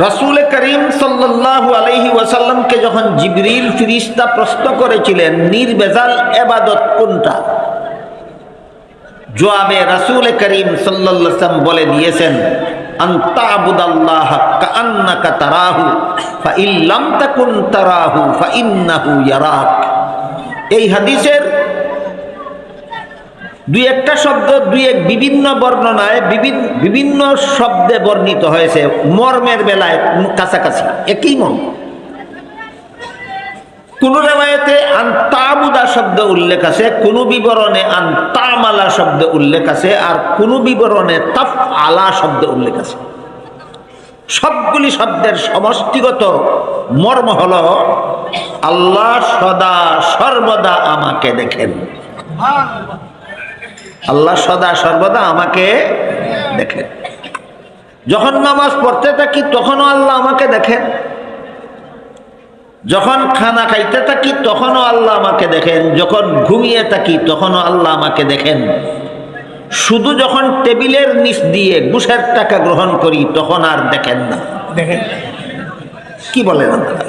রাসূল করিম সাল্লাল্লাহু আলাইহি ওয়াসাল্লামকে যখন জিবরিল ফিরিস্তা প্রশ্ন করেছিলেন, নির্বেজাল এবাদত কোনটা? জবাবে রাসূল করিম ওয়াসাল্লাম বলে দিয়েছেন এই কাআন্নাকা দুই একটা শব্দ, দুই এক বিভিন্ন বর্ণনায় বিভিন্ন বিভিন্ন শব্দে বর্ণিত হয়েছে, মর্মের বেলায় কাছাকাছি, একই মর্ম। কোন রেওয়ায়তে আন্তাবুদা শব্দ উল্লেখ আছে, কোন বিবরণে আন্তামালা শব্দ উল্লেখ আছে, আর কোন বিবরণে তাফ আলা শব্দ উল্লেখ আছে। সবগুলি শব্দের সমষ্টিগত মর্ম হল, আল্লাহ সদা সর্বদা আমাকে দেখেন। আল্লাহ সদা সর্বদা আমাকে দেখেন যখন নামাজ পড়তে থাকি তখনও আল্লাহ আমাকে দেখেন যখন খানা খাইতে থাকি তখনও আল্লাহ আমাকে দেখেন। যখন ঘুমিয়ে থাকি তখনও আল্লাহ আমাকে দেখেন। শুধু যখন টেবিলের নিচ দিয়ে ঘুষের টাকা গ্রহণ করি তখন আর দেখেন না। দেখেন। কি বলেন আপনারা?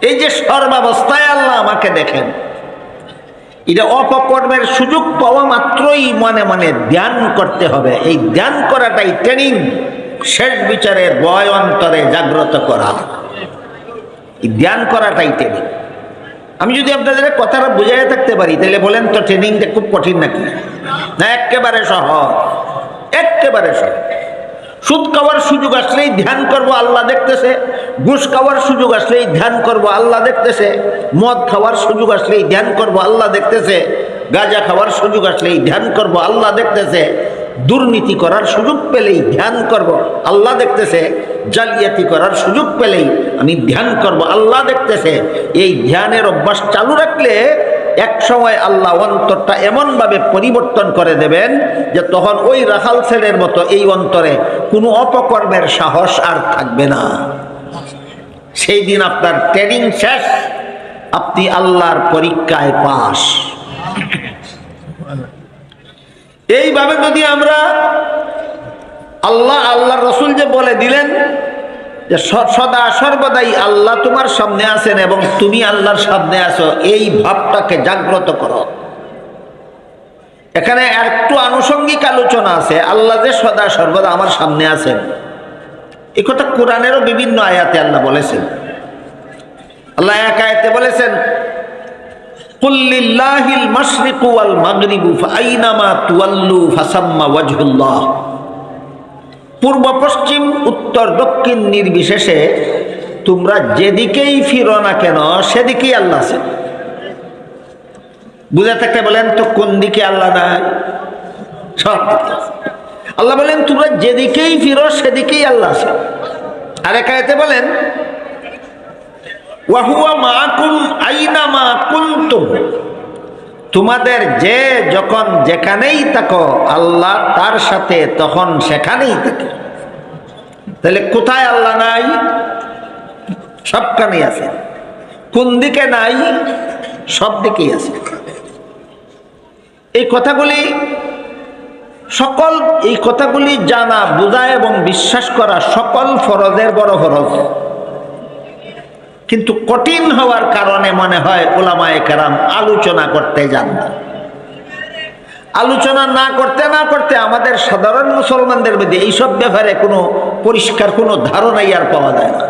এই যে সর্বাবস্থায় আল্লাহ আমাকে দেখেন। এটা অপকর্মের সুযোগ পাওয়া মাত্রই মনে মনে ধ্যান করতে হবে। এই ধ্যান করাটাই ট্রেনিং শেষ বিচারের বয় অন্তরে জাগ্রত করা। এই ধ্যান করাটাই ট্রেনিং আমি যদি আপনাদের কথাটা বুঝাই থাকতে পারি, তাহলে বলেন তো ট্রেনিংটা খুব কঠিন নাকি? না, একেবারে সহজ। একেবারে সহজ। সুদ খাওয়ার সুযোগ আসলেই ধ্যান করব, আল্লাহ দেখতেছে। ঘুষ খাওয়ার সুযোগ আসলেই ধ্যান করব, আল্লাহ দেখতেছে। মদ খাওয়ার সুযোগ আসলেই ধ্যান করব, আল্লাহ দেখতেছে। গাঁজা খাওয়ার সুযোগ আসলেই ধ্যান করব, আল্লাহ দেখতেছে। দুর্নীতি করার সুযোগ পেলেই ধ্যান করব, আল্লাহ দেখতেছে। জালিয়াতি করার সুযোগ পেলেই আমি ধ্যান করব, আল্লাহ দেখতেছে। এই ধ্যানের অভ্যাস চালু রাখলে এক সময় আল্লাহ অন্তরটা এমনভাবে পরিবর্তন করে দেবেন যে তখন ওই রাখাল ছেলের মতো এই অন্তরে কোনো অপকর্মের সাহস আর থাকবে না। সেই দিন আপনার ট্রেনিং শেষ, আপনি আল্লাহর পরীক্ষায় পাস এইভাবে যদি আমরা আল্লাহ আল্লাহ রসুল যে বলে দিলেন যে সদা সর্বদাই আল্লাহ তোমার সামনে আছেন এবং তুমি আল্লাহর সামনে আছো, এই ভাবটাকে জাগ্রত করো। এখানে একটু আনুষঙ্গিক আলোচনা আছে, আল্লাহ যে সদা সর্বদা আমার সামনে আছেন। এ কথা কোরআনেরও বিভিন্ন আয়াতে আল্লাহ বলেছেন। আল্লাহ এক আয়াতে বলেছেন কুল্লিল্লাহিল মাশরিকু ওয়াল মাগরিবু ফাআইনামা তুওয়াল্লু ফাসাম্মা ওয়াজহুল্লাহ। পূর্ব, পশ্চিম, উত্তর, দক্ষিণ নির্বিশেষে তোমরা যেদিকেই ফিরো না কেন, সেদিকেই আল্লাহ আছে বুঝে থাকতে বলেন, তো কোন দিকে আল্লাহ নাই? সব আল্লাহ বলেন, তোমরা যেদিকেই ফিরো, সেদিকেই আল্লাহ আছে আর একাতে বলেন ওয়াহুয়া মা কুম আইনা মা কুনতুম? তোমাদের যে যখন যেখানেই থাকো, আল্লাহ তার সাথে তখন সেখানেই থাকে। তাহলে কোথায় আল্লাহ নাই? সবখানেই আছে। কোন দিকে নাই? সব দিকেই আছে। এই কথাগুলি সকল, এই কথাগুলি জানা, বোঝা এবং বিশ্বাস করা সকল ফরজের বড় ফরজ। কিন্তু কঠিন হওয়ার কারণে মনে হয় ওলামায় কারাম আলোচনা করতে যান না। আলোচনা না করতে না করতে আমাদের সাধারণ মুসলমানদের মধ্যে এইসব ব্যাপারে কোনো পরিষ্কার কোনো ধারণাই আর পাওয়া যায় না।